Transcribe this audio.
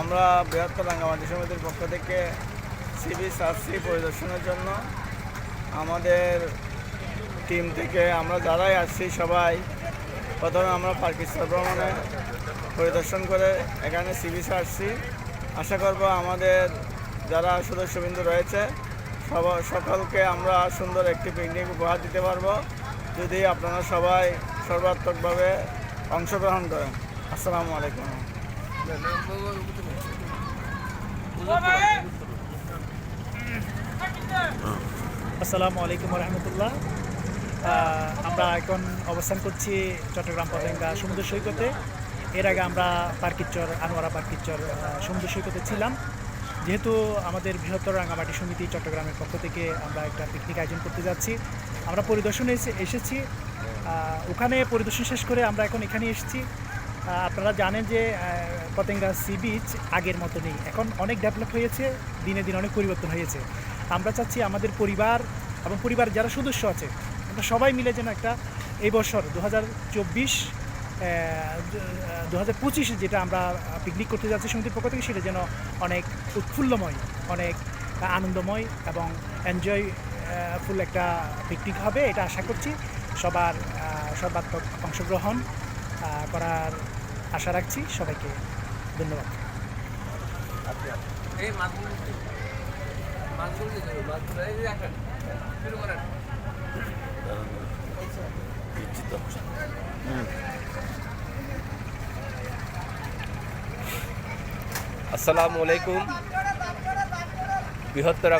আমরা বৃহত্তর রাঙ্গামাটি সমিতির পক্ষ থেকে সিবি সার্সি পরিদর্শনের জন্য আমাদের টিম থেকে আমরা যারাই আসছি সবাই প্রথমে আমরা পার্কিস্তর ভ্রমণে পরিদর্শন করে এখানে সিবি আসছি আশা করব আমাদের যারা সদস্যবৃন্দ রয়েছে, সব, সকলকে আমরা সুন্দর একটি পিকনিক উপহার দিতে পারব। যদি আপনারা সবাই সর্বাত্মকভাবে অংশগ্রহণ করেন। আসসালামু আলাইকুম। আসসালামু আলাইকুম রহমতুল্লাহ আমরা এখন অবস্থান করছি চট্টগ্রাম পতেঙ্গা সমুদ্র সৈকতে। এর আগে আমরা পার্কিচর আনোয়ারা পার্কিচর সমুদ্র সৈকতে ছিলাম। যেহেতু আমাদের বৃহত্তর রাঙামাটি সমিতি চট্টগ্রামের পক্ষ থেকে আমরা একটা পিকনিক আয়োজন করতে যাচ্ছি। আমরা পরিদর্শনে এসে- এসেছি। ওখানে পরিদর্শন শেষ করে আমরা এখন এখানে এসেছি। আপনারা জানেন যে পতেঙ্গা সি বিচ আগের মতো নেই। এখন অনেক ডেভেলপ হয়েছে, দিনে দিনে অনেক পরিবর্তন হয়েছে। আমরা চাচ্ছি আমাদের পরিবার এবং পরিবার যারা সদস্য আছে, আমরা সবাই মিলে যেন একটা এই বছর দু হাজার চব্বিশ দু হাজার পঁচিশে যেটা আমরা পিকনিক করতে যাচ্ছি সমিতির পক্ষ থেকে, সেটা যেন অনেক উৎফুল্লময়, অনেক আনন্দময় এবং এনজয় ফুল একটা পিকনিক হবে, এটা আশা করছি। সবার সর্বাত্মক অংশগ্রহণ করার আশা রাখছি সবাইকে ধন্যবাদ। আসসালামু আলাইকুম। বৃহত্তর